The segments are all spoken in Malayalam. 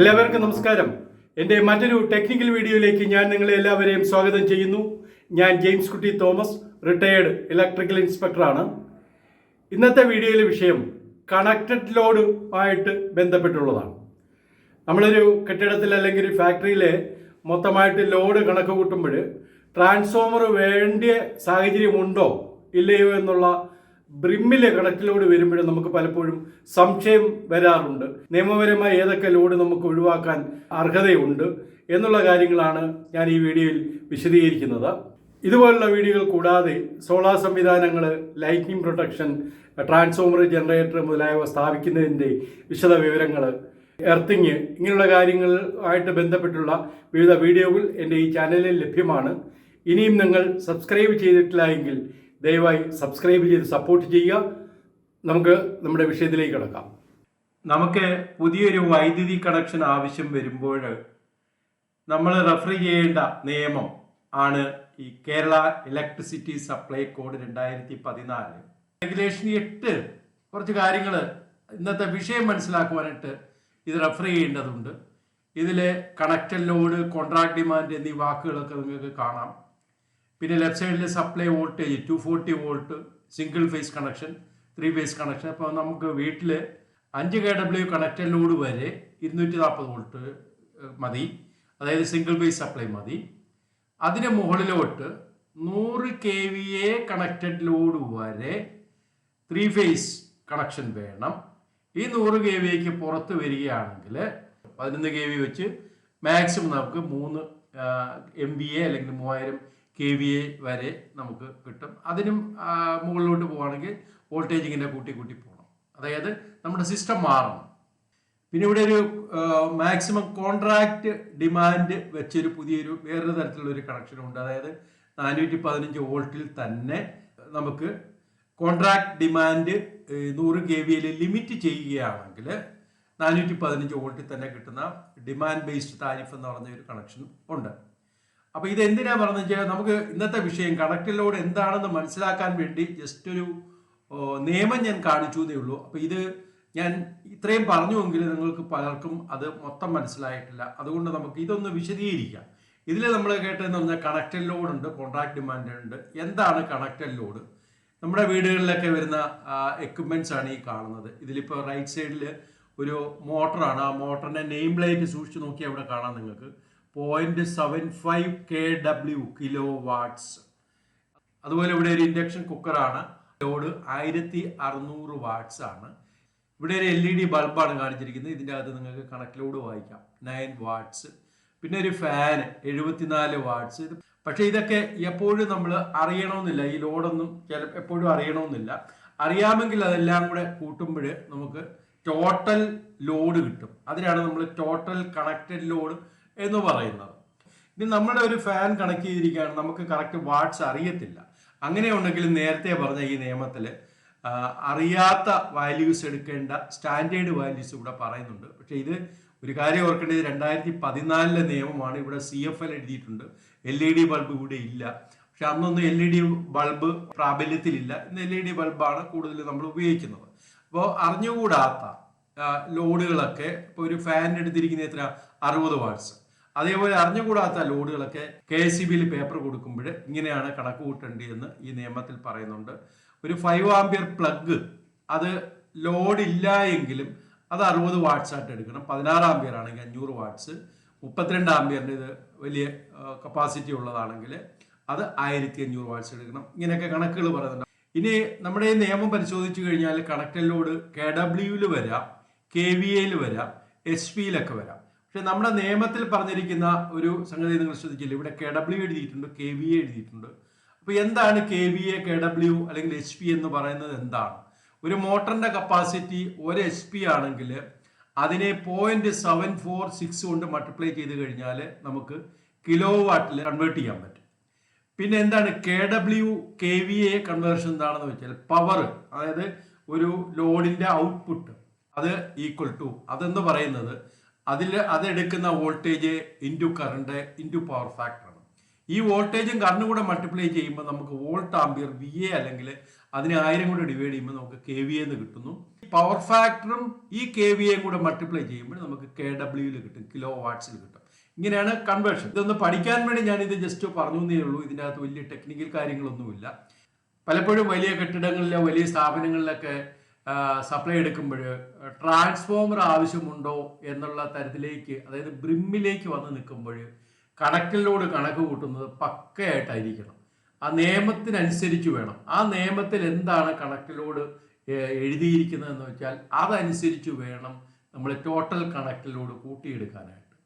എല്ലാവർക്കും നമസ്കാരം. എന്റെ മറ്റൊരു ടെക്നിക്കൽ വീഡിയോയിലേക്ക് ഞാൻ നിങ്ങളെ എല്ലാവരെയും സ്വാഗതം ചെയ്യുന്നു. ഞാൻ ജെയിംസ് കുട്ടി തോമസ് റിട്ടയേർഡ് ഇലക്ട്രിക്കൽ ഇൻസ്പെക്ടറാണ് ഇന്നത്തെ വീഡിയോയിലെ വിഷയം കണക്റ്റഡ് ലോഡ് ആയിട്ട് ബന്ധപ്പെട്ടുള്ളതാണ്. നമ്മളൊരു കെട്ടിടത്തിൽ അല്ലെങ്കിൽ ഒരു ഫാക്ടറിയിലെ മൊത്തമായിട്ട് ലോഡ് കണക്ക് കൂട്ടുമ്പോൾ ട്രാൻസ്ഫോമർ വേണ്ടിയ സാഹചര്യമുണ്ടോ ഇല്ലയോ എന്നുള്ള ബ്രിമ്മിലെ കണക്കിലൂടെ വരുമ്പോഴും നമുക്ക് പലപ്പോഴും സംശയം വരാറുണ്ട്. നിയമപരമായി ഏതൊക്കെ ലോഡ് നമുക്ക് ഒഴിവാക്കാൻ അർഹതയുണ്ട് എന്നുള്ള കാര്യങ്ങളാണ് ഞാൻ ഈ വീഡിയോയിൽ വിശദീകരിക്കുന്നത്. ഇതുപോലുള്ള വീഡിയോകൾ കൂടാതെ സോളാർ സംവിധാനങ്ങൾ ലൈറ്റിംഗ് പ്രൊട്ടക്ഷൻ ട്രാൻസ്ഫോമർ ജനറേറ്റർ മുതലായവ സ്ഥാപിക്കുന്നതിന്റെ വിശദ വിവരങ്ങൾ എർത്തിങ് ഇങ്ങനെയുള്ള കാര്യങ്ങളുമായിട്ട് ബന്ധപ്പെട്ടുള്ള വിവിധ വീഡിയോകൾ എന്റെ ഈ ചാനലിൽ ലഭ്യമാണ്. ഇനിയും നിങ്ങൾ സബ്സ്ക്രൈബ് ചെയ്തിട്ടില്ല എങ്കിൽ ദയവായി സബ്സ്ക്രൈബ് ചെയ്ത് സപ്പോർട്ട് ചെയ്യുക. നമുക്ക് നമ്മുടെ വിഷയത്തിലേക്ക് കിടക്കാം. നമുക്ക് പുതിയൊരു വൈദ്യുതി കണക്ഷൻ ആവശ്യം വരുമ്പോൾ നമ്മൾ റെഫർ ചെയ്യേണ്ട നിയമം ആണ് ഈ കേരള ഇലക്ട്രിസിറ്റി സപ്ലൈ കോഡ് രണ്ടായിരത്തി പതിനാല് റെഗുലേഷൻ എട്ട് കുറച്ച് കാര്യങ്ങൾ ഇന്നത്തെ വിഷയം മനസ്സിലാക്കുവാനായിട്ട് ഇത് റെഫർ ചെയ്യേണ്ടതുണ്ട്. ഇതിൽ കണക്ഷൻ ലോഡ് കോൺട്രാക്ട് ഡിമാൻഡ് എന്നീ വാക്കുകളൊക്കെ നിങ്ങൾക്ക് കാണാം. പിന്നെ ലെഫ്റ്റ് സൈഡിൽ supply voltage two forty volt single phase connection three phase connection അപ്പോൾ നമുക്ക് വീട്ടിൽ അഞ്ച് കെ ഡബ്ല്യു കണക്റ്റഡ് ലോഡ് വരെ ഇരുന്നൂറ്റി നാൽപ്പത് വോൾട്ട് മതി. അതായത് സിംഗിൾ ഫേസ് സപ്ലൈ മതി. അതിന് മുകളിലോട്ട് നൂറ് K V A connected load വരെ ത്രീ ഫേസ് കണക്ഷൻ വേണം. ഈ നൂറ് കെ വിക്ക് പുറത്ത് വരികയാണെങ്കിൽ പതിനൊന്ന് കെ വി വെച്ച് മാക്സിമം നമുക്ക് മൂന്ന് എം ബി എ അല്ലെങ്കിൽ മൂവായിരം കെ വി എ വരെ നമുക്ക് കിട്ടും. അതിനും മുകളിലോട്ട് പോവുകയാണെങ്കിൽ വോൾട്ടേജ് ഇങ്ങനെ കൂട്ടി കൂട്ടി പോകണം അതായത് നമ്മുടെ സിസ്റ്റം മാറണം. പിന്നെ ഇവിടെ ഒരു മാക്സിമം കോൺട്രാക്ട് ഡിമാൻഡ് വെച്ചൊരു പുതിയൊരു വേറൊരു തരത്തിലുള്ള ഒരു കണക്ഷനുണ്ട്. അതായത് നാനൂറ്റി പതിനഞ്ച് വോൾട്ടിൽ തന്നെ നമുക്ക് കോൺട്രാക്ട് ഡിമാൻഡ് നൂറ് കെ വിയിൽ ലിമിറ്റ് ചെയ്യുകയാണെങ്കിൽ നാനൂറ്റി പതിനഞ്ച് വോൾട്ടിൽ തന്നെ കിട്ടുന്ന ഡിമാൻഡ് ബേസ്ഡ് താരിഫ് എന്ന് പറഞ്ഞ ഒരു കണക്ഷൻ ഉണ്ട്. അപ്പൊ ഇത് എന്തിനാ പറഞ്ഞു വെച്ചാൽ നമുക്ക് ഇന്നത്തെ വിഷയം കണക്റ്റിലോട് എന്താണെന്ന് മനസ്സിലാക്കാൻ വേണ്ടി ജസ്റ്റ് ഒരു നിയമം ഞാൻ കാണിച്ചു എന്നേ ഉള്ളൂ. അപ്പൊ ഇത് ഞാൻ ഇത്രയും പറഞ്ഞുവെങ്കിൽ നിങ്ങൾക്ക് പലർക്കും അത് മൊത്തം മനസ്സിലായിട്ടില്ല. അതുകൊണ്ട് നമുക്ക് ഇതൊന്ന് വിശദീകരിക്കാം. ഇതിൽ നമ്മൾ കേട്ടതെന്ന് പറഞ്ഞാൽ കണക്റ്റഡ് ലോഡ് ഉണ്ട് കോൺട്രാക്ട് ഡിമാൻഡ് ഉണ്ട് എന്താണ് കണക്റ്റഡ് ലോഡ്? നമ്മുടെ വീടുകളിലൊക്കെ വരുന്ന എക്യുപ്മെന്റ്സ് ആണ് ഈ കാണുന്നത്. ഇതിലിപ്പോൾ റൈറ്റ് സൈഡിൽ ഒരു മോട്ടറാണ്. ആ മോട്ടറിന്റെ നെയിം പ്ലേറ്റ് സൂക്ഷിച്ച് നോക്കിയാൽ അവിടെ കാണാം നിങ്ങൾക്ക്. Point seven five K W kilo watts അതുപോലെ ഇവിടെ ഒരു ഇൻഡക്ഷൻ കുക്കറാണ് ലോഡ് ആയിരത്തി അറുന്നൂറ് വാട്ട്സ് ആണ്. ഇവിടെ ഒരു എൽ ഇ ഡി ബൾബാണ് കാണിച്ചിരിക്കുന്നത്. ഇതിന്റെ അകത്ത് നിങ്ങൾക്ക് കണക്ട് ലോഡ് വായിക്കാം. നയൻ വാട്ട്സ് പിന്നെ ഒരു ഫാൻ എഴുപത്തിനാല് വാട്ട്സ് ഇത് പക്ഷേ ഇതൊക്കെ എപ്പോഴും നമ്മൾ അറിയണമെന്നില്ല. ഈ ലോഡൊന്നും ചില എപ്പോഴും അറിയണമെന്നില്ല. അറിയാമെങ്കിൽ അതെല്ലാം കൂടെ കൂട്ടുമ്പോൾ നമുക്ക് ടോട്ടൽ ലോഡ് കിട്ടും. അതിനാണ് നമ്മൾ ടോട്ടൽ കണക്റ്റഡ് ലോഡ് എന്ന് പറയുന്നത്. ഇനി നമ്മുടെ ഒരു ഫാൻ കണക്ട് ചെയ്തിരിക്കുകയാണ്. നമുക്ക് കറക്റ്റ് വാട്ട്സ് അറിയത്തില്ല. അങ്ങനെയുണ്ടെങ്കിൽ നേരത്തെ പറഞ്ഞ ഈ നിയമത്തിൽ അറിയാത്ത വാല്യൂസ് എടുക്കേണ്ട സ്റ്റാൻഡേർഡ് വാല്യൂസ് ഇവിടെ പറയുന്നുണ്ട്. പക്ഷെ ഇത് ഒരു കാര്യം ഓർക്കേണ്ടത് രണ്ടായിരത്തി പതിനാലിലെ നിയമമാണ്. ഇവിടെ സി എഫ് എൽ എഴുതിയിട്ടുണ്ട്. എൽ ഇ ഡി ബൾബ് ഇവിടെ ഇല്ല. പക്ഷെ അന്നൊന്നും എൽ ഇ ഡി ബൾബ് പ്രാബല്യത്തിലില്ല. ഇന്ന് എൽ ഇ ഡി ബൾബാണ് കൂടുതൽ നമ്മൾ ഉപയോഗിക്കുന്നത്. അപ്പോൾ അറിഞ്ഞുകൂടാത്ത ലോഡുകളൊക്കെ ഇപ്പോൾ ഒരു ഫാൻ എടുത്തിരിക്കുന്ന എത്ര അറുപത് വാട്ട്സ് അതേപോലെ അറിഞ്ഞുകൂടാത്ത ലോഡുകളൊക്കെ കെ എസ് സി ബിയിൽ പേപ്പർ കൊടുക്കുമ്പോൾ ഇങ്ങനെയാണ് കണക്ക് കൂട്ടേണ്ടിയെന്ന് ഈ നിയമത്തിൽ പറയുന്നുണ്ട്. ഒരു ഫൈവ് ആംബിയർ പ്ലഗ് അത് ലോഡ് ഇല്ല എങ്കിലും അത് അറുപത് വാട്ട്സ് ആയിട്ട് എടുക്കണം. പതിനാറ് ആംബിയർ ആണെങ്കിൽ അഞ്ഞൂറ് വാട്ട്സ് മുപ്പത്തിരണ്ട് ആംബിയറിന്റെ ഇത് വലിയ കപ്പാസിറ്റി ഉള്ളതാണെങ്കിൽ അത് ആയിരത്തി അഞ്ഞൂറ് വാട്ട്സ് എടുക്കണം. ഇങ്ങനെയൊക്കെ കണക്കുകൾ പറയുന്നുണ്ട്. ഇനി നമ്മുടെ ഈ നിയമം പരിശോധിച്ചു കഴിഞ്ഞാൽ കണക്റ്റഡ് ലോഡ് കെ ഡബ്ല്യുവിൽ വരാം കെ വി എയിൽ വരാം എസ് പിയിലൊക്കെ വരാം. പക്ഷെ നമ്മുടെ നിയമത്തിൽ പറഞ്ഞിരിക്കുന്ന ഒരു സംഗതി നിങ്ങൾ ശ്രദ്ധിക്കില്ല? ഇവിടെ കെ ഡബ്ല്യു എഴുതിയിട്ടുണ്ട് കെ വി എ എഴുതിയിട്ടുണ്ട്. അപ്പോൾ എന്താണ് K V A K W അല്ലെങ്കിൽ എച്ച് പി എന്ന് പറയുന്നത് എന്താണ്? ഒരു മോട്ടറിന്റെ കപ്പാസിറ്റി ഒരു എച്ച് പി ആണെങ്കിൽ അതിനെ പോയിന്റ് സെവൻ ഫോർ സിക്സ് കൊണ്ട് മൾട്ടിപ്ലൈ ചെയ്ത് കഴിഞ്ഞാൽ നമുക്ക് കിലോ വാട്ടിൽ കൺവേർട്ട് ചെയ്യാൻ പറ്റും. പിന്നെ എന്താണ് K W K V A conversion എന്താണെന്ന് വെച്ചാൽ പവർ അതായത് ഒരു ലോഡിന്റെ ഔട്ട്പുട്ട് അത് ഈക്വൽ ടു അതെന്ന് പറയുന്നത് അതിൽ അതെടുക്കുന്ന voltage into current into power ഫാക്ടറാണ് ഈ വോൾട്ടേജും കറണ്ടും കൂടെ മൾട്ടിപ്ലൈ ചെയ്യുമ്പോൾ നമുക്ക് വോൾട്ട് ആംബിയർ വി എ അല്ലെങ്കിൽ അതിനെ ആയിരം കൂടെ ഡിവൈഡ് ചെയ്യുമ്പോൾ നമുക്ക് കെ വി എന്ന് കിട്ടുന്നു. പവർ ഫാക്ടറും ഈ കെ വി എയും കൂടെ മൾട്ടിപ്ലൈ ചെയ്യുമ്പോൾ നമുക്ക് കെ ഡബ്ല്യൂയിൽ കിട്ടും കിലോ വാട്ട്സിൽ കിട്ടും. ഇങ്ങനെയാണ് കൺവേർഷൻ ഇതൊന്ന് പഠിക്കാൻ വേണ്ടി ഞാൻ ഇത് ജസ്റ്റ് പറഞ്ഞു എന്നേ ഉള്ളൂ. ഇതിന്റെ അകത്ത് വലിയ ടെക്നിക്കൽ കാര്യങ്ങളൊന്നുമില്ല. പലപ്പോഴും വലിയ കെട്ടിടങ്ങളിലെ വലിയ സ്ഥാപനങ്ങളിലൊക്കെ സപ്ലൈ എടുക്കുമ്പോൾ ട്രാൻസ്ഫോമർ ആവശ്യമുണ്ടോ എന്നുള്ള തരത്തിലേക്ക് അതായത് ബ്രിമ്മിലേക്ക് വന്ന് നിൽക്കുമ്പോൾ കണക്കിലോട് കണക്ക് കൂട്ടുന്നത് പക്കയായിട്ടായിരിക്കണം. ആ നിയമത്തിനനുസരിച്ച് വേണം. ആ നിയമത്തിൽ എന്താണ് കണക്കിലോട് എഴുതിയിരിക്കുന്നതെന്ന് വെച്ചാൽ അതനുസരിച്ച് വേണം നമ്മൾ ടോട്ടൽ കണക്കിലോട് കൂട്ടിയെടുക്കാനായിട്ട്.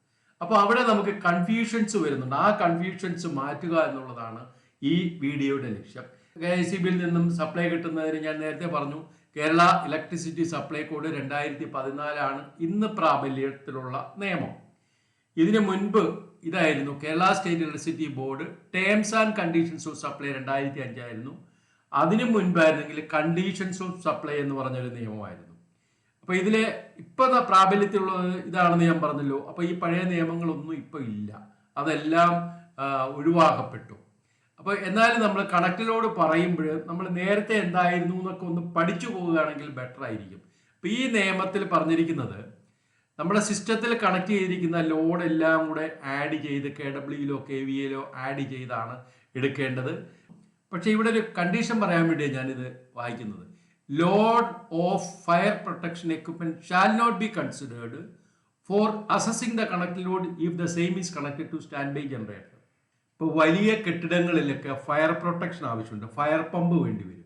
അപ്പോൾ അവിടെ നമുക്ക് കൺഫ്യൂഷൻസ് വരുന്നുണ്ട്. ആ കൺഫ്യൂഷൻസ് മാറ്റുക എന്നുള്ളതാണ് ഈ വീഡിയോയുടെ ലക്ഷ്യം. കെ ഐ സി ബിയിൽ നിന്നും സപ്ലൈ കിട്ടുന്നതിന് ഞാൻ നേരത്തെ പറഞ്ഞു. കേരള ഇലക്ട്രിസിറ്റി സപ്ലൈ കോഡ് രണ്ടായിരത്തി പതിനാലാണ് ഇന്ന് പ്രാബല്യത്തിലുള്ള നിയമം. ഇതിനു മുൻപ് ഇതായിരുന്നു Kerala state electricity board terms and conditions of supply രണ്ടായിരത്തി അഞ്ചായിരുന്നു അതിനു മുൻപായിരുന്നെങ്കിൽ കണ്ടീഷൻസ് ഓഫ് സപ്ലൈ എന്ന് പറഞ്ഞൊരു നിയമമായിരുന്നു. അപ്പോൾ ഇതിലെ ഇപ്പൊ പ്രാബല്യത്തിലുള്ളത് ഇതാണെന്ന് ഞാൻ പറഞ്ഞല്ലോ. അപ്പോൾ ഈ പഴയ നിയമങ്ങളൊന്നും ഇപ്പൊ ഇല്ല. അതെല്ലാം ഒഴിവാക്കപ്പെട്ടു. അപ്പോൾ എന്നാലും നമ്മൾ കണക്റ്റിലോട് പറയുമ്പോൾ നമ്മൾ നേരത്തെ എന്തായിരുന്നു എന്നൊക്കെ ഒന്ന് പഠിച്ചു പോവുകയാണെങ്കിൽ ബെറ്റർ ആയിരിക്കും. അപ്പോൾ ഈ നിയമത്തിൽ പറഞ്ഞിരിക്കുന്നത് നമ്മുടെ സിസ്റ്റത്തിൽ കണക്ട് ചെയ്തിരിക്കുന്ന ലോഡ് എല്ലാം കൂടെ ആഡ് ചെയ്ത് കെ ഡബ്ല്യൂയിലോ കെ വി എയിലോ ആഡ് ചെയ്താണ് എടുക്കേണ്ടത്. പക്ഷെ ഇവിടെ ഒരു കണ്ടീഷൻ പറയാൻ വേണ്ടിയാണ് ഞാനിത് വായിക്കുന്നത്. Load of fire protection equipment shall not be considered for assessing the connect load if the same is connected to stand by generator ഇപ്പോൾ വലിയ കെട്ടിടങ്ങളിലൊക്കെ ഫയർ പ്രൊട്ടക്ഷൻ ആവശ്യമുണ്ട്. ഫയർ പമ്പ് വേണ്ടി വരും.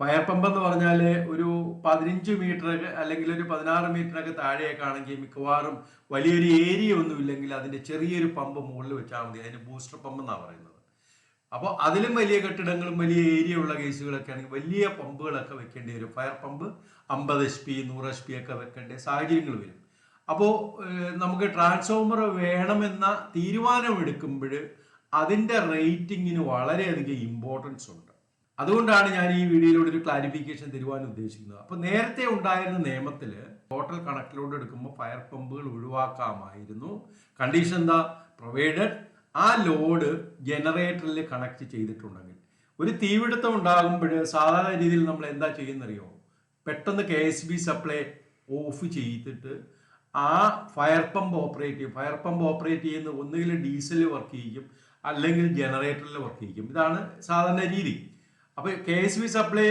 ഫയർ പമ്പ് എന്ന് പറഞ്ഞാൽ ഒരു പതിനഞ്ച് മീറ്റർ അല്ലെങ്കിൽ ഒരു പതിനാറ് മീറ്ററൊക്കെ താഴെയൊക്കെ ആണെങ്കിൽ മിക്കവാറും വലിയൊരു ഏരിയ ഒന്നും ഇല്ലെങ്കിൽ അതിന്റെ ചെറിയൊരു പമ്പ് മുകളിൽ വെച്ചാൽ മതി. അതിന് ബൂസ്റ്റർ പമ്പ് എന്നാണ് പറയുന്നത്. അപ്പോൾ അതിലും വലിയ കെട്ടിടങ്ങളും വലിയ ഏരിയ ഉള്ള കേസുകളൊക്കെ ആണെങ്കിൽ വലിയ പമ്പുകളൊക്കെ വെക്കേണ്ടി വരും. ഫയർ പമ്പ് അമ്പത് എച്ച് പി നൂറ് എച്ച് പി ഒക്കെ വെക്കേണ്ട സാഹചര്യങ്ങൾ വരും. അപ്പോൾ നമുക്ക് ട്രാൻസ്ഫോമർ വേണമെന്ന തീരുമാനമെടുക്കുമ്പോൾ അതിന്റെ റേറ്റിങ്ങിന് വളരെയധികം ഇമ്പോർട്ടൻസ് ഉണ്ട്. അതുകൊണ്ടാണ് ഞാൻ ഈ വീഡിയോയിലൂടെ ഒരു ക്ലാരിഫിക്കേഷൻ തരുവാൻ ഉദ്ദേശിക്കുന്നത്. അപ്പോൾ നേരത്തെ ഉണ്ടായിരുന്ന നിയമത്തിൽ ടോട്ടൽ കണക്കിലോട് എടുക്കുമ്പോൾ ഫയർ പമ്പുകൾ ഒഴിവാക്കാമായിരുന്നു. കണ്ടീഷൻ എന്താ? പ്രൊവൈഡഡ് ആ ലോഡ് ജനറേറ്ററിൽ കണക്ട് ചെയ്തിട്ടുണ്ടെങ്കിൽ. ഒരു തീപിടുത്തം ഉണ്ടാകുമ്പോൾ സാധാരണ രീതിയിൽ നമ്മൾ എന്താ ചെയ്യുന്നറിയോ? പെട്ടെന്ന് K S B supply off ചെയ്തിട്ട് ആ ഫയർ പമ്പ് ഓപ്പറേറ്റ് ചെയ്യും. ഫയർ പമ്പ് ഓപ്പറേറ്റ് ചെയ്യുന്ന ഒന്നുകിൽ ഡീസൽ വർക്ക് ചെയ്യും. അല്ലെങ്കിൽ ജനറേറ്ററിൽ വർക്ക് ചെയ്യിക്കും. ഇതാണ് സാധാരണ രീതി. അപ്പോൾ കെ എസ് ബി സപ്ലൈ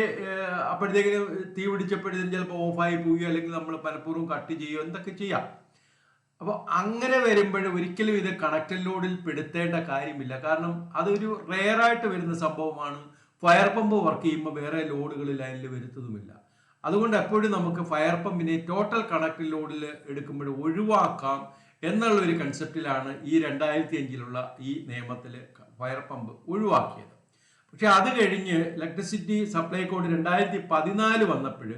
അപ്പോഴത്തേക്കിന് തീ പിടിച്ചപ്പോഴത്തേക്കും ചിലപ്പോൾ ഓഫായി പോവുകയോ അല്ലെങ്കിൽ നമ്മൾ പലപ്പോഴും കട്ട് ചെയ്യുകയോ എന്തൊക്കെ ചെയ്യാം. അപ്പോൾ അങ്ങനെ വരുമ്പോൾ ഒരിക്കലും ഇത് കണക്റ്റഡ് ലോഡിൽ പെടുത്തേണ്ട കാര്യമില്ല. കാരണം അതൊരു റെയറായിട്ട് വരുന്ന സംഭവമാണ്. ഫയർ പമ്പ് വർക്ക് ചെയ്യുമ്പോൾ വേറെ ലോഡുകൾ ലൈനിൽ വരുത്തതുമില്ല അതുകൊണ്ട് എപ്പോഴും നമുക്ക് ഫയർ പമ്പിനെ ടോട്ടൽ കണക്റ്റഡ് ലോഡിൽ എടുക്കുമ്പോൾ ഒഴിവാക്കാം. എന്നുള്ള ഒരു കൺസെപ്റ്റിലാണ് ഈ രണ്ടായിരത്തി അഞ്ചിലുള്ള ഈ നിയമത്തിൽ ഫയർ പമ്പ് ഒഴിവാക്കിയത്. പക്ഷെ അത് കഴിഞ്ഞ് ഇലക്ട്രിസിറ്റി സപ്ലൈ കോഡ് രണ്ടായിരത്തി പതിനാല് വന്നപ്പോൾ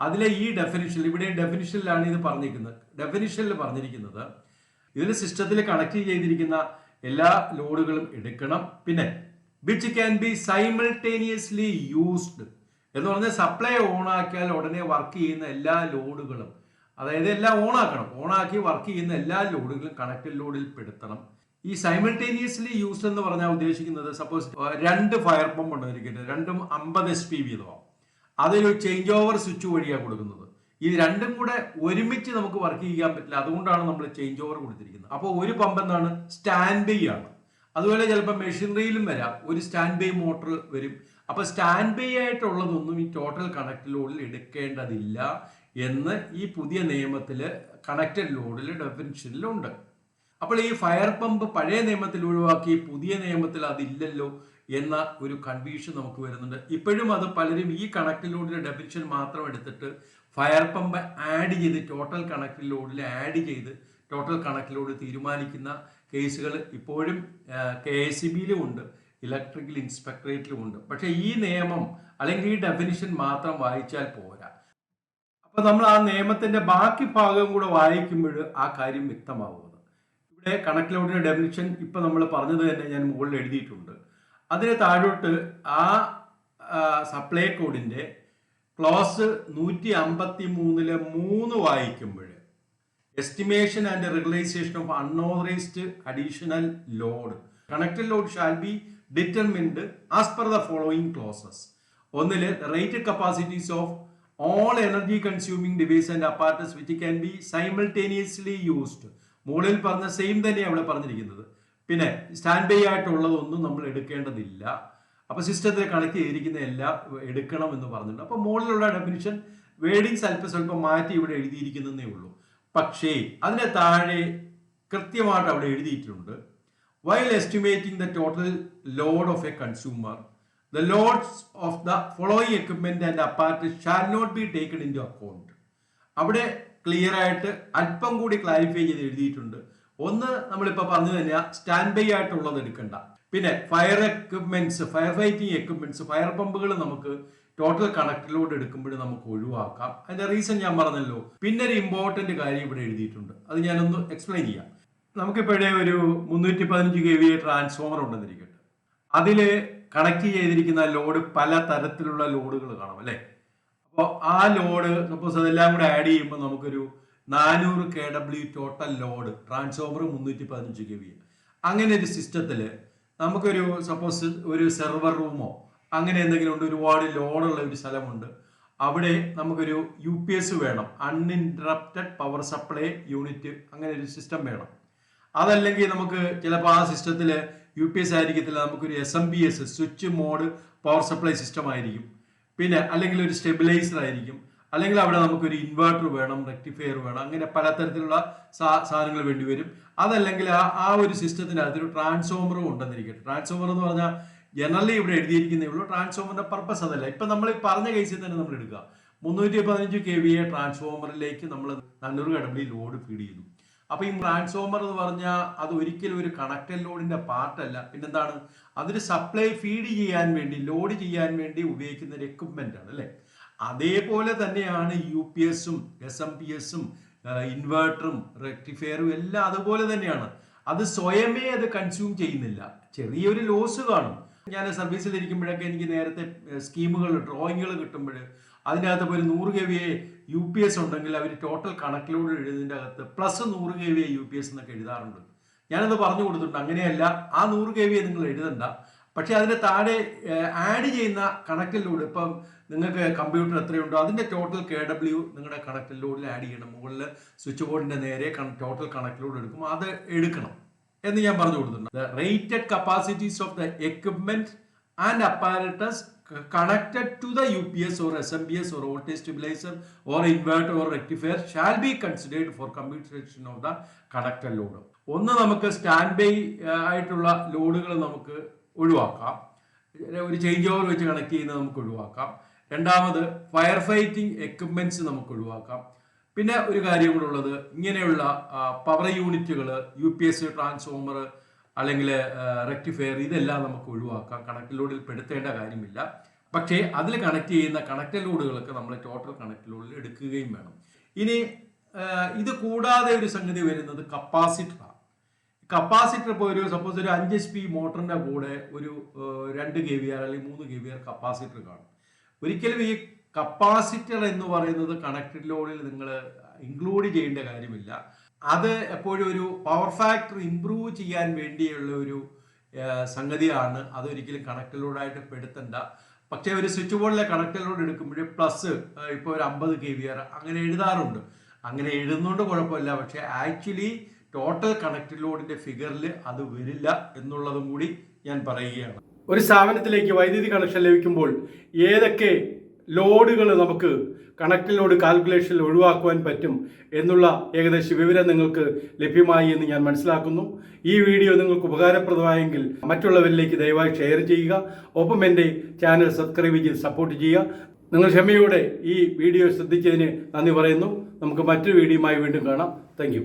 അതിലെ ഈ ഡെഫിനിഷൻ ഇവിടെ ഡെഫിനിഷനിലാണ് ഇത് പറഞ്ഞിരിക്കുന്നത്. ഡെഫിനിഷനിൽ പറഞ്ഞിരിക്കുന്നത് ഇതിൽ സിസ്റ്റത്തിൽ കണക്ട് ചെയ്തിരിക്കുന്ന എല്ലാ ലോഡുകളും എടുക്കണം. പിന്നെ which can be simultaneously used എന്ന് പറഞ്ഞാൽ സപ്ലൈ ഓൺ ആക്കിയാൽ ഉടനെ വർക്ക് ചെയ്യുന്ന എല്ലാ ലോഡുകളും അതായത് എല്ലാം ഓൺ ആക്കി വർക്ക് ചെയ്യുന്ന എല്ലാ ലോഡുകളും കണക്റ്റഡ് ലോഡിൽ പെടുത്തണം. ഈ സൈമിൾട്ടേനിയസ്ലി യൂസ് എന്ന് പറഞ്ഞാൽ ഉദ്ദേശിക്കുന്നത് സപ്പോസ് രണ്ട് ഫയർ പമ്പ് ഉണ്ടായിരിക്കട്ടെ രണ്ടും അമ്പത് എസ് പി വീതമാണ് അതൊരു ചേഞ്ച് ഓവർ സ്വിച്ച് വഴിയാണ് കൊടുക്കുന്നത്. ഇത് രണ്ടും കൂടെ ഒരുമിച്ച് നമുക്ക് വർക്ക് ചെയ്യാൻ പറ്റില്ല. അതുകൊണ്ടാണ് നമ്മൾ ചേഞ്ച് ഓവർ കൊടുത്തിരിക്കുന്നത്. അപ്പോൾ ഒരു പമ്പ് എന്താണ്? സ്റ്റാൻഡ് ബൈ ആണ്. അതുപോലെ ചിലപ്പോൾ മെഷീനറിയിലും വരാം. ഒരു സ്റ്റാൻഡ് ബൈ മോട്ടർ വരും. അപ്പോൾ സ്റ്റാൻഡ് ബൈ ആയിട്ടുള്ളതൊന്നും ഈ ടോട്ടൽ കണക്ട് ലോഡിൽ എടുക്കേണ്ടതില്ല. എന്ന് ഈ പുതിയ നിയമത്തിൽ കണക്റ്റഡ് ലോഡിൽ ഡെഫിനിഷനിലുണ്ട് അപ്പോൾ ഈ ഫയർ പമ്പ് പഴയ നിയമത്തിൽ ഒഴിവാക്കി പുതിയ നിയമത്തിൽ അതില്ലല്ലോ എന്ന ഒരു കൺഫ്യൂഷൻ നമുക്ക് വരുന്നുണ്ട്. ഇപ്പോഴും അത് പലരും ഈ കണക്റ്റഡ് ലോഡിലെ ഡെഫിനിഷൻ മാത്രം എടുത്തിട്ട് ഫയർ പമ്പ് ആഡ് ചെയ്ത് ടോട്ടൽ കണക്റ്റഡ് ലോഡിൽ ആഡ് ചെയ്ത് ടോട്ടൽ കണക്റ്റഡ് ലോഡ് തീരുമാനിക്കുന്ന കേസുകൾ ഇപ്പോഴും കെ എസ് സി ബിയിലും ഉണ്ട് ഇലക്ട്രിക്കൽ ഇൻസ്പെക്ടറേറ്റിലും ഉണ്ട്. പക്ഷേ ഈ നിയമം അല്ലെങ്കിൽ ഈ ഡെഫിനിഷൻ മാത്രം വായിച്ചാൽ പോരാ. അപ്പൊ നമ്മൾ ആ നിയമത്തിന്റെ ബാക്കി ഭാഗം കൂടെ വായിക്കുമ്പോൾ ആ കാര്യം വ്യക്തമാവുന്നത്. ഇവിടെ കണക്ട് ലോഡിന്റെ ഡെഫിനിഷൻ ഇപ്പൊ നമ്മൾ പറഞ്ഞത് തന്നെ ഞാൻ മുകളിൽ എഴുതിയിട്ടുണ്ട്. അതിന് താഴോട്ട് ആ സപ്ലൈ കോഡിന്റെ ക്ലോസ് നൂറ്റി അമ്പത്തി മൂന്നിലെ മൂന്ന് വായിക്കുമ്പോൾ estimation and regularisation of unauthorised additional load connected load shall be determined as per the following clauses ഒന്നിൽ rated capacities of all energy consuming device and apparatus which can be simultaneously used മുകളിൽ പറഞ്ഞ സെയിം തന്നെയാണ് അവിടെ പറഞ്ഞിരിക്കുന്നത്. പിന്നെ സ്റ്റാൻഡ് ബൈ ആയിട്ടുള്ളതൊന്നും നമ്മൾ എടുക്കേണ്ടതില്ല. അപ്പൊ സിസ്റ്റത്തിൽ കണക്ട് ചെയ്തിരിക്കുന്ന എല്ലാം എടുക്കണം എന്ന് പറഞ്ഞിട്ടുണ്ട്. അപ്പൊ മുകളിലുള്ള ഡെഫിനിഷൻ വേഡിങ് അല്പം സ്വല്പം മാറ്റി ഇവിടെ എഴുതിയിരിക്കുന്നതേ ഉള്ളൂ. പക്ഷേ അതിന് താഴെ കൃത്യമായിട്ട് അവിടെ എഴുതിയിട്ടുണ്ട്. While estimating the total load of a consumer the loads the following equipment and apparatus shall not be taken into account അവിടെ ക്ലിയർ ആയിട്ട് അല്പം കൂടി ക്ലാരിഫൈ ചെയ്ത് എഴുതിയിട്ടുണ്ട്. ഒന്ന് നമ്മളിപ്പോ പറഞ്ഞു കഴിഞ്ഞാൽ സ്റ്റാൻഡ് ബൈ ആയിട്ടുള്ളത് എടുക്കണ്ട. പിന്നെ fire equipments fire fighting equipments fire പമ്പുകൾ നമുക്ക് ടോട്ടൽ കണക്റ്റിലോട്ട് എടുക്കുമ്പോൾ നമുക്ക് ഒഴിവാക്കാം. അതിന്റെ റീസൺ ഞാൻ പറഞ്ഞല്ലോ. പിന്നെ ഒരു ഇമ്പോർട്ടന്റ് കാര്യം ഇവിടെ എഴുതിയിട്ടുണ്ട്. അത് ഞാനൊന്ന് എക്സ്പ്ലെയിൻ ചെയ്യാം. നമുക്കിപ്പോഴേ ഒരു മുന്നൂറ്റി പതിനഞ്ച് കെ വി ട്രാൻസ്ഫോമർ ഉണ്ടെന്നിരിക്കട്ടെ. അതിൽ കണക്ട് ചെയ്തിരിക്കുന്ന ലോഡ് പല തരത്തിലുള്ള ലോഡുകൾ കാണും അല്ലേ? അപ്പോൾ ആ ലോഡ് സപ്പോസ് അതെല്ലാം കൂടെ ആഡ് ചെയ്യുമ്പോൾ നമുക്കൊരു നാനൂറ് K W total load transformer മുന്നൂറ്റി പതിനഞ്ച് കെ വി അങ്ങനെ ഒരു സിസ്റ്റത്തിൽ നമുക്കൊരു സപ്പോസ് ഒരു സെർവർ റൂമോ അങ്ങനെ എന്തെങ്കിലും ഉണ്ട് ഒരുപാട് ലോഡുള്ള ഒരു സ്ഥലമുണ്ട്. അവിടെ നമുക്കൊരു യു പി എസ് വേണം അൺഇന്ററപ്റ്റഡ് പവർ സപ്ലൈ യൂണിറ്റ് അങ്ങനെ ഒരു സിസ്റ്റം വേണം. അതല്ലെങ്കിൽ നമുക്ക് ചിലപ്പോൾ ആ സിസ്റ്റത്തിൽ യു പി എസ് ആയിരിക്കത്തില്ല നമുക്കൊരു S M B S switch mode power supply system ആയിരിക്കും. പിന്നെ അല്ലെങ്കിൽ ഒരു സ്റ്റെബിലൈസർ ആയിരിക്കും. അല്ലെങ്കിൽ അവിടെ നമുക്കൊരു ഇൻവേർട്ടർ വേണം റെക്ടിഫയർ വേണം അങ്ങനെ പലതരത്തിലുള്ള സാ- സാധനങ്ങൾ വേണ്ടിവരും. അതല്ലെങ്കിൽ ആ ആ ഒരു സിസ്റ്റത്തിനകത്ത് ഒരു ട്രാൻസ്ഫോമറും ഉണ്ടെന്നിരിക്കട്ടെ. ട്രാൻസ്ഫോമർ എന്ന് പറഞ്ഞാൽ ജനറലി ഇവിടെ എഴുതിയിരിക്കുന്നേ ഉള്ളൂ. ട്രാൻസ്ഫോമറിന്റെ പർപ്പസ് അതല്ല. ഇപ്പൊ നമ്മൾ പറഞ്ഞ കേസിൽ തന്നെ നമ്മൾ എടുക്കുക. മുന്നൂറ്റി പതിനഞ്ച് കെ വി എ ട്രാൻസ്ഫോമറിലേക്ക് നമ്മൾ നാനൂറ് കടമ്പി ലോഡ് ഫീഡ് ചെയ്തു അപ്പൊ ഈ ട്രാൻസ്ഫോമർ എന്ന് പറഞ്ഞാൽ അത് ഒരിക്കലും ഒരു കണക്റ്റഡ് ലോഡിന്റെ പാർട്ടല്ല പിന്നെന്താണ്? അതിന് സപ്ലൈ ഫീഡ് ചെയ്യാൻ വേണ്ടി ലോഡ് ചെയ്യാൻ വേണ്ടി ഉപയോഗിക്കുന്ന ഒരു എക്യുപ്മെന്റ് ആണ് അല്ലെ? അതേപോലെ തന്നെയാണ് യു പി എസും എസ് എം പി എസും ഇൻവേർട്ടറും റെക്ടിഫയറും എല്ലാം അതുപോലെ തന്നെയാണ്. അത് സ്വയമേ അത് കൺസ്യൂം ചെയ്യുന്നില്ല. ചെറിയൊരു ലോസ് കാണും. ഞാൻ സർവീസിൽ ഇരിക്കുമ്പോഴൊക്കെ എനിക്ക് നേരത്തെ സ്കീമുകൾ ഡ്രോയിങ്ങുകൾ കിട്ടുമ്പോൾ അതിനകത്ത് ഒരു നൂറ് K V U P S ഉണ്ടെങ്കിൽ അവർ ടോട്ടൽ കണക്കിലൂടെ എഴുതുന്നതിന്റെ അകത്ത് പ്ലസ് നൂറ് K V U P S എന്നൊക്കെ എഴുതാറുണ്ട്. ഞാനത് പറഞ്ഞു കൊടുത്തിട്ടുണ്ട്. അങ്ങനെയല്ല ആ നൂറ് കെ വി നിങ്ങൾ എഴുതണ്ട. പക്ഷേ അതിന്റെ താഴെ ആഡ് ചെയ്യുന്ന കണക്കിലൂടെ ഇപ്പം നിങ്ങൾക്ക് കമ്പ്യൂട്ടർ എത്രയുണ്ടോ അതിന്റെ ടോട്ടൽ കെ ഡബ്ല്യു നിങ്ങളുടെ കണക്കിലൂടെ ആഡ് ചെയ്യണം. മുകളിൽ സ്വിച്ച് ബോർഡിന്റെ നേരെ ടോട്ടൽ കണക്കിലൂടെ എടുക്കും. അത് എടുക്കണം എന്ന് ഞാൻ പറഞ്ഞു കൊടുത്തിട്ടുണ്ട്. Rated capacities of the equipment and apparatus connected to the UPS or SMBS or voltage stabilizer or inverter or rectifier shall be considered for rectifier of the connector load ഒന്ന് നമുക്ക് സ്റ്റാൻഡ് ബൈ ആയിട്ടുള്ള ലോഡുകൾ നമുക്ക് ഒഴിവാക്കാം. ഒരു ചേഞ്ച് ഓവർ വെച്ച് കണക്ട് ചെയ്യുന്നത് നമുക്ക് ഒഴിവാക്കാം. രണ്ടാമത് ഫയർ ഫൈറ്റിംഗ് എക്യുപ്മെന്റ്സ് നമുക്ക് ഒഴിവാക്കാം. പിന്നെ ഒരു കാര്യം കൂടെ ഉള്ളത് ഇങ്ങനെയുള്ള പവർ യൂണിറ്റുകൾ യു പി എസ് ട്രാൻസ്ഫോമർ അല്ലെങ്കിൽ റെക്ടിഫയർ ഇതെല്ലാം നമുക്ക് ഒഴിവാക്കാം. കണക്ട് ലോഡിൽ പെടുത്തേണ്ട കാര്യമില്ല. പക്ഷേ അതിൽ കണക്ട് ചെയ്യുന്ന കണക്ട് ലോഡുകളൊക്കെ നമ്മൾ ടോട്ടൽ കണക്ട് ലോഡിൽ എടുക്കുകയും വേണം. ഇനി ഇത് കൂടാതെ ഒരു സംഗതി വരുന്നത് കപ്പാസിറ്ററാണ് കപ്പാസിറ്റർ ഇപ്പോൾ ഒരു സപ്പോസ് ഒരു അഞ്ച് എച്ച് പി മോട്ടറിന്റെ കൂടെ ഒരു രണ്ട് കെ വി ആർ അല്ലെങ്കിൽ മൂന്ന് കെ വി ആർ കപ്പാസിറ്റർ കാണും. ഒരിക്കലും ഈ കപ്പാസിറ്റർ എന്ന് പറയുന്നത് കണക്റ്റഡ് ലോഡിൽ നിങ്ങൾ ഇൻക്ലൂഡ് ചെയ്യേണ്ട കാര്യമില്ല. അത് എപ്പോഴും ഒരു പവർ ഫാക്ടർ ഇമ്പ്രൂവ് ചെയ്യാൻ വേണ്ടിയുള്ള ഒരു സംഗതിയാണ്. അതൊരിക്കലും കണക്കിലൂടായിട്ട് പെടുത്തണ്ട. പക്ഷേ ഒരു സ്വിച്ച് ബോർഡിലെ കണക്കിലൂടെ എടുക്കുമ്പോഴേ പ്ലസ് ഇപ്പോൾ ഒരു അമ്പത് കെ വി ആർ അങ്ങനെ എഴുതാറുണ്ട്. അങ്ങനെ എഴുതുന്നതുകൊണ്ട് കുഴപ്പമില്ല. പക്ഷേ ആക്ച്വലി ടോട്ടൽ കണക്റ്റഡ് ലോഡിന്റെ ഫിഗറിൽ അത് വരില്ല എന്നുള്ളതും കൂടി ഞാൻ പറയുകയാണ്. ഒരു സ്ഥാപനത്തിലേക്ക് വൈദ്യുതി കണക്ഷൻ ലഭിക്കുമ്പോൾ ഏതൊക്കെ ലോഡുകൾ നമുക്ക് കണക്റ്റിലോട് കാൽക്കുലേഷനിൽ ഒഴിവാക്കുവാൻ പറ്റും എന്നുള്ള ഏകദേശ വിവരം നിങ്ങൾക്ക് ലഭ്യമായി എന്ന് ഞാൻ മനസ്സിലാക്കുന്നു. ഈ വീഡിയോ നിങ്ങൾക്ക് ഉപകാരപ്രദമായെങ്കിൽ മറ്റുള്ളവരിലേക്ക് ദയവായി ഷെയർ ചെയ്യുക. ഒപ്പം എന്റെ ചാനൽ സബ്സ്ക്രൈബ് ചെയ്ത് സപ്പോർട്ട് ചെയ്യുക. നിങ്ങൾ ക്ഷമയോടെ ഈ വീഡിയോ ശ്രദ്ധിച്ചതിന് നന്ദി പറയുന്നു. നമുക്ക് മറ്റൊരു വീഡിയോയുമായി വീണ്ടും കാണാം. താങ്ക്